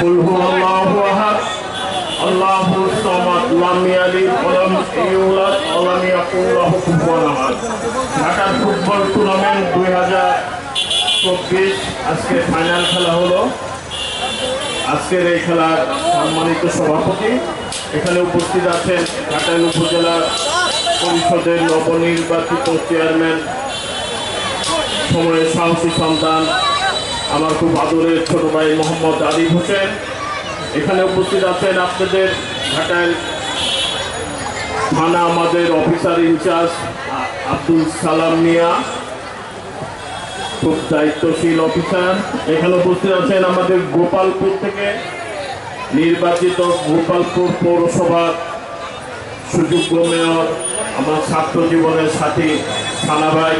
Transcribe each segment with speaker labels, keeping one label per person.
Speaker 1: কুল হুয়াল্লাহু আহাদ আল্লাহু সামাদ লাম ইয়ালিদ ওয়া ইউলাদ ওয়া ইয়াকুল লাহু কুফুয়ান আহাদ ঢাকার ফুটবল টুর্নামেন্ট 2024 আজকে ফাইনাল খেলা হলো। আজকের এই খেলার সম্মানিত সভাপতি। এখানে উপস্থিত আছেন ঘাটাইল উপজেলা পরিষদের নবনির্বাচিত চেয়ারম্যান, সময়ের সাহসী সন্তান আমার খুব আদরের ছোট ভাই মোহাম্মদ আরিফ হোসেন। এখানে উপস্থিত আছেন আপনাদের ঘাটাইল থানা আমাদের অফিসার ইনচার্জ আব্দুল সালাম মিয়া, খুব দায়িত্বশীল অফিসার। এখানে উপস্থিত আছেন আমাদের গোপালপুর থেকে নির্বাচিত গোপালপুর পৌরসভার সুযোগ্য মেয়র, আমার ছাত্র জীবনের সাথী থানা ভাই।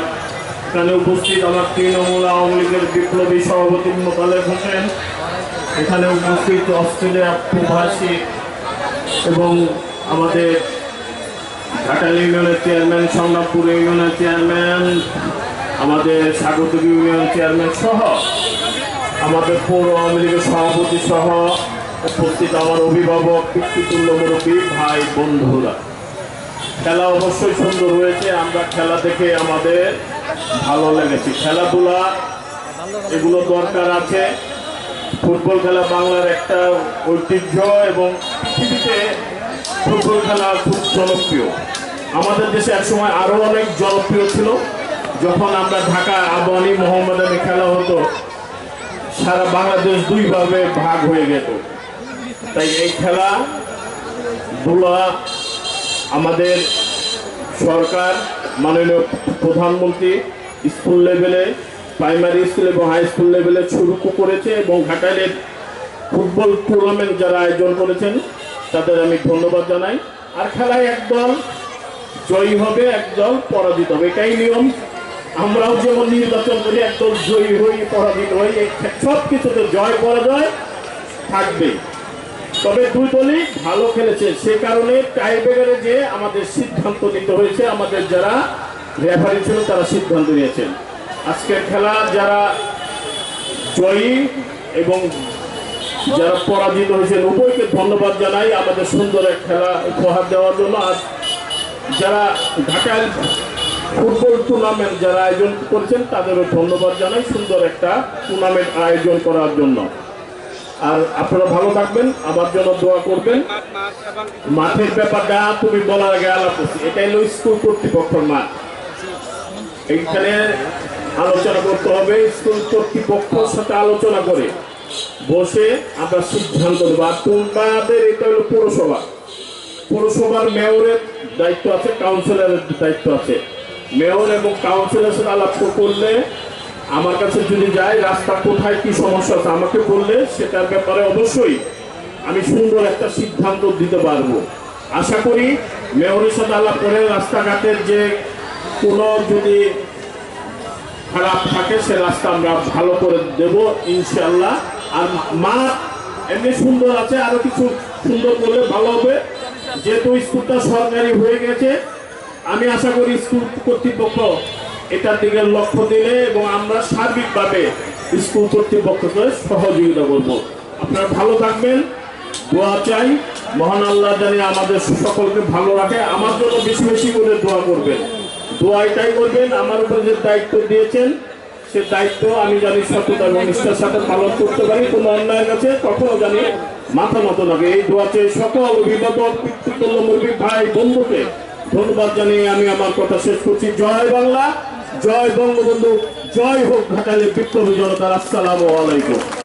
Speaker 1: এখানে উপস্থিত আমার তৃণমূল আওয়ামী লীগের বিপ্লবী সভাপতি মোতালেব হোসেন। এখানে উপস্থিত অস্ট্রেলিয়া প্রবাসী এবং আমাদের ঘাটাল ইউনিয়নের চেয়ারম্যান সংগ্রামপুর ইউনিয়নের চেয়ারম্যান, আমাদের স্বাগত ইউনিয়ন চেয়ারম্যান সহ আমাদের পৌর আওয়ামী লীগের সভাপতি সহ উপস্থিত আমার অভিভাবক পিতৃতুল্য মুরব্বী ভাই বন্ধুরা। খেলা অবশ্যই সুন্দর হয়েছে। আমরা খেলা দেখে আমাদের ভালো লেগেছে। খেলাধুলা, এগুলো দরকার আছে। ফুটবল খেলা বাংলার একটা ঐতিহ্য এবং পৃথিবীতে ফুটবল খেলা খুব জনপ্রিয়। আমাদের দেশে একসময় আরও অনেক জনপ্রিয় ছিল। যখন আমরা ঢাকা আবানি মোহাম্মদানি খেলা হতো, সারা বাংলাদেশ দুইভাবে ভাগ হয়ে যেত। তাই এই খেলা ধুলা আমাদের সরকার, মাননীয় প্রধানমন্ত্রী স্কুল লেভেলে প্রাইমারি স্কুল এবং হাই স্কুল লেভেলে শুরু করেছে এবং ঘাটাইলের ফুটবল টুর্নামেন্ট যারা আয়োজন করেছেন, তাদের আমি ধন্যবাদ জানাই। আর খেলায় একদল জয়ী হবে একদল পরাজিত হবে। এটাই নিয়ম। আমরাও যেমন নির্বাচন করি একদল জয়ী হই, পরাজিত হই সব কিছুতে জয়, পরাজয় থাকবে। তবে দুই দলই ভালো খেলেছে। সে কারণে টাইব্রেকারে যে আমাদের সিদ্ধান্ত নিতে হয়েছে, আমাদের যারা রেফারি ছিল, তারা সিদ্ধান্ত নিয়েছেন। আজকের খেলা যারা জয়ী এবং যারা পরাজিত হয়েছেন, উভয়কে ধন্যবাদ জানাই আমাদের সুন্দর এক খেলা উপহার দেওয়ার জন্য। আর যারা ঢাকায় ফুটবল টুর্নামেন্ট যারা আয়োজন করেছেন, তাদেরও ধন্যবাদ জানাই সুন্দর একটা টুর্নামেন্ট আয়োজন করার জন্য। আর আপনারা ভালো থাকবেন, আমার জন্য দোয়া করবেন। মাঠের ব্যাপারটা তুমি বলার আগে আলাপ করছি। এটাই হলো স্কুল কর্তৃপক্ষের মাঠ। এইখানে আলোচনা করতে হবে, স্কুল কর্তৃপক্ষের সাথে আলোচনা করে। বসে আমরা সিদ্ধান্ত দেবো আর তোমাদের এটা হলো পৌরসভা। পৌরসভার মেয়রের দায়িত্ব আছে, কাউন্সিলরের দায়িত্ব আছে। মেয়র এবং কাউন্সিলরের সাথে আলাপ করলে আমার কাছে যদি যায়, রাস্তা কোথায়, কি সমস্যা আছে, আমাকে বললে সেটার ব্যাপারে অবশ্যই আমি সুন্দর একটা সিদ্ধান্ত দিতে পারব। আশা করি মেয়রের সাথে আলাপ করে রাস্তাঘাটের যে কোনো যদি খারাপ থাকে, সে রাস্তা আমরা ভালো করে দেব ইনশাল্লাহ আর মাঠ এমনি সুন্দর আছে, আরও কিছু সুন্দর করলে ভালো হবে। যেহেতু স্কুলটা সরকারি হয়ে গেছে, আমি আশা করি স্কুল কর্তৃপক্ষ এটার দিকে লক্ষ্য দিলে এবং আমরা সার্বিকভাবে স্কুল কর্তৃপক্ষকে সহযোগিতা করব। আপনারা ভালো থাকবেন, দোয়া চাই। মহান আল্লাহ জানি আমাদের সকলকে ভালো রাখে, আমার জন্য বেশি বেশি করে দোয়া করবেন। দোয়া এটাই করবেন। আমার উপরে যে দায়িত্ব দিয়েছেন, সে দায়িত্ব আমি জানি সততা নিষ্ঠার সাথে পালন করতে পারি। কোনো অন্যায়ের কাছে কখনো জানি মাথা মতো লাগে। এই দোয়া চেয়ে সকল অভিভাবক পিতৃতুল্য মুরবি ভাই, বন্ধুকে ধন্যবাদ জানিয়ে আমি আমার কথা শেষ করছি। জয় বাংলা, জয় বঙ্গবন্ধু, জয় হোক ঘাটালে বিপ্লবী জনতার। আসসালামু আলাইকুম।